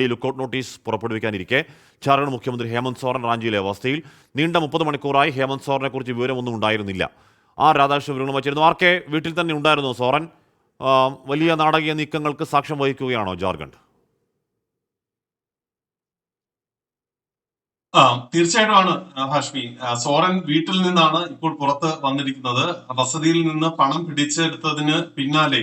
D lookout notice പുറപ്പെടുവിക്കാനിരിക്കെ. ഝാർഖണ്ഡ് മുഖ്യമന്ത്രി ഹേമന്ത് സോറൻ റാഞ്ചിയിലെ അവസ്ഥയിൽ നീണ്ട മുപ്പത് മണിക്കൂറായി ഹേമന്ത് സോറിനെ കുറിച്ച് വിവരമൊന്നും ഉണ്ടായിരുന്നില്ല. ആ രാധാകൃഷ്ണൻ വിവരങ്ങൾ വച്ചിരുന്നു ആർക്കെ വീട്ടിൽ തന്നെ ഉണ്ടായിരുന്നു സോറൻ? വലിയ നാടകീയ നീക്കങ്ങൾക്ക് സാക്ഷ്യം വഹിക്കുകയാണോ ജാർഖണ്ഡ്? ആ തീർച്ചയായിട്ടുമാണ് ഹാഷ്മി. സോറൻ വീട്ടിൽ നിന്നാണ് ഇപ്പോൾ പുറത്ത് വന്നിരിക്കുന്നത്. വസതിയിൽ നിന്ന് പണം പിടിച്ചെടുത്തതിന് പിന്നാലെ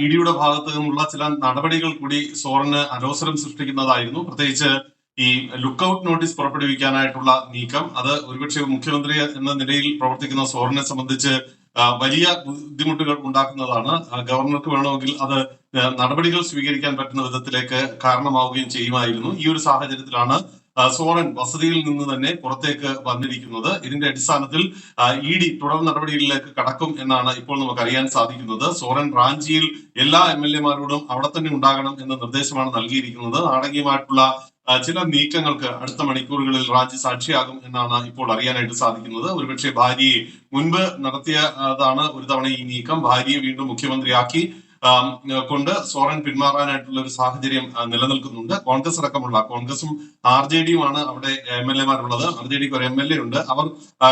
ഇ ഡിയുടെ ഭാഗത്ത് നിന്നുള്ള ചില നടപടികൾ കൂടി സോറിന് അലോസരം സൃഷ്ടിക്കുന്നതായിരുന്നു. പ്രത്യേകിച്ച് ഈ ലുക്ക് ഔട്ട് നോട്ടീസ് പുറപ്പെടുവിക്കാനായിട്ടുള്ള നീക്കം അത് ഒരുപക്ഷെ മുഖ്യമന്ത്രി എന്ന നിലയിൽ പ്രവർത്തിക്കുന്ന സോറിനെ സംബന്ധിച്ച് വലിയ ബുദ്ധിമുട്ടുകൾ ഉണ്ടാക്കുന്നതാണ്. ഗവർണർക്ക് വേണമെങ്കിൽ അത് നടപടികൾ സ്വീകരിക്കാൻ പറ്റുന്ന വിധത്തിലേക്ക് കാരണമാവുകയും ചെയ്യുമായിരുന്നു. ഈ ഒരു സാഹചര്യത്തിലാണ് സോറൻ വസതിയിൽ നിന്ന് തന്നെ പുറത്തേക്ക് വന്നിരിക്കുന്നത്. ഇതിന്റെ അടിസ്ഥാനത്തിൽ ഇ ഡി തുടർ നടപടികളിലേക്ക് കടക്കും എന്നാണ് ഇപ്പോൾ നമുക്ക് അറിയാൻ സാധിക്കുന്നത്. സോറൻ റാഞ്ചിയിൽ എല്ലാ എം എൽ എമാരോടും അവിടെ തന്നെ ഉണ്ടാകണം എന്ന നിർദ്ദേശമാണ് നൽകിയിരിക്കുന്നത്. നാടകീയമായിട്ടുള്ള ചില നീക്കങ്ങൾക്ക് അടുത്ത മണിക്കൂറുകളിൽ റാഞ്ചി സാക്ഷിയാകും എന്നാണ് ഇപ്പോൾ അറിയാനായിട്ട് സാധിക്കുന്നത്. ഒരുപക്ഷെ ഭാര്യയെ മുൻപ് നടത്തിയതാണ് ഒരു തവണ ഈ നീക്കം. ഭാര്യയെ വീണ്ടും മുഖ്യമന്ത്രിയാക്കി. കൊണ്ട് സോറൻ പിന്മാറാനായിട്ടുള്ള ഒരു സാഹചര്യം നിലനിൽക്കുന്നുണ്ട്. കോൺഗ്രസ് അടക്കമുള്ള കോൺഗ്രസും ആർ ജെ ഡിയുമാണ് അവിടെ എം എൽ എമാരുള്ളത് ആർ ജെ ഡിക്ക് ഒരു എം എൽ എ ഉണ്ട്. അവർ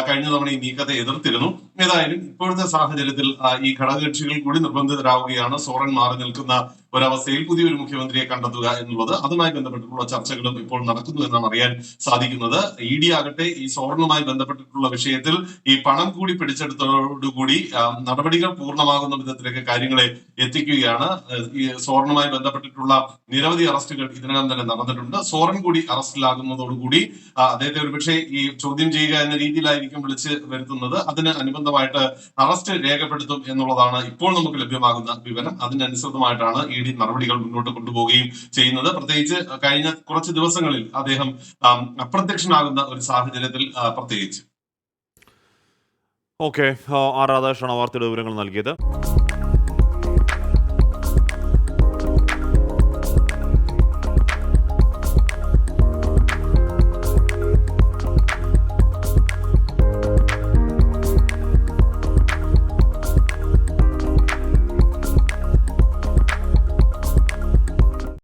കഴിഞ്ഞ തവണ ഈ നീക്കത്തെ എതിർത്തിരുന്നു. ഏതായാലും ഇപ്പോഴത്തെ സാഹചര്യത്തിൽ ഈ ഘടകകക്ഷികൾ കൂടി നിർബന്ധിതരാവുകയാണ്. സോറൻ മാറി നിൽക്കുന്ന ഒരവസ്ഥയിൽ പുതിയൊരു മുഖ്യമന്ത്രിയെ കണ്ടെത്തുക എന്നുള്ളത് അതുമായി ബന്ധപ്പെട്ടിട്ടുള്ള ചർച്ചകളും ഇപ്പോൾ നടക്കുന്നു എന്നാണ് അറിയാൻ സാധിക്കുന്നത്. ഇ ഡി ആകട്ടെ ഈ സോറനുമായി ബന്ധപ്പെട്ടിട്ടുള്ള വിഷയത്തിൽ ഈ പണം കൂടി പിടിച്ചെടുത്തോടുകൂടി നടപടികൾ പൂർണമാകുന്ന വിധത്തിലേക്ക് കാര്യങ്ങളെ എത്തിക്കുകയാണ്. ഈ സോറനുമായി ബന്ധപ്പെട്ടിട്ടുള്ള നിരവധി അറസ്റ്റുകൾ ഇതിനകം തന്നെ നടന്നിട്ടുണ്ട്. സോറൻ കൂടി അറസ്റ്റിലാകുന്നതോടുകൂടി അദ്ദേഹത്തെ ഒരുപക്ഷെ ഈ ചോദ്യം ചെയ്യുക എന്ന രീതിയിലായിരിക്കും വിളിച്ച് വരുത്തുന്നത്. അതിന് അനുബന്ധമായിട്ട് അറസ്റ്റ് രേഖപ്പെടുത്തും എന്നുള്ളതാണ് ഇപ്പോൾ നമുക്ക് ലഭ്യമാകുന്ന വിവരം. അതിനനുസൃതമായിട്ടാണ് ഇ ഡി നടപടികൾ മുന്നോട്ട് കൊണ്ടുപോവുകയും ചെയ്യുന്നത്. പ്രത്യേകിച്ച് കഴിഞ്ഞ കുറച്ച് ദിവസങ്ങളിൽ അദ്ദേഹം അപ്രത്യക്ഷനാകുന്ന ഒരു സാഹചര്യത്തിൽ പ്രത്യേകിച്ച്. ഓക്കെ ആ രാധാകൃഷ്ണ വാർത്തയുടെ വിവരങ്ങൾ നൽകിയത്.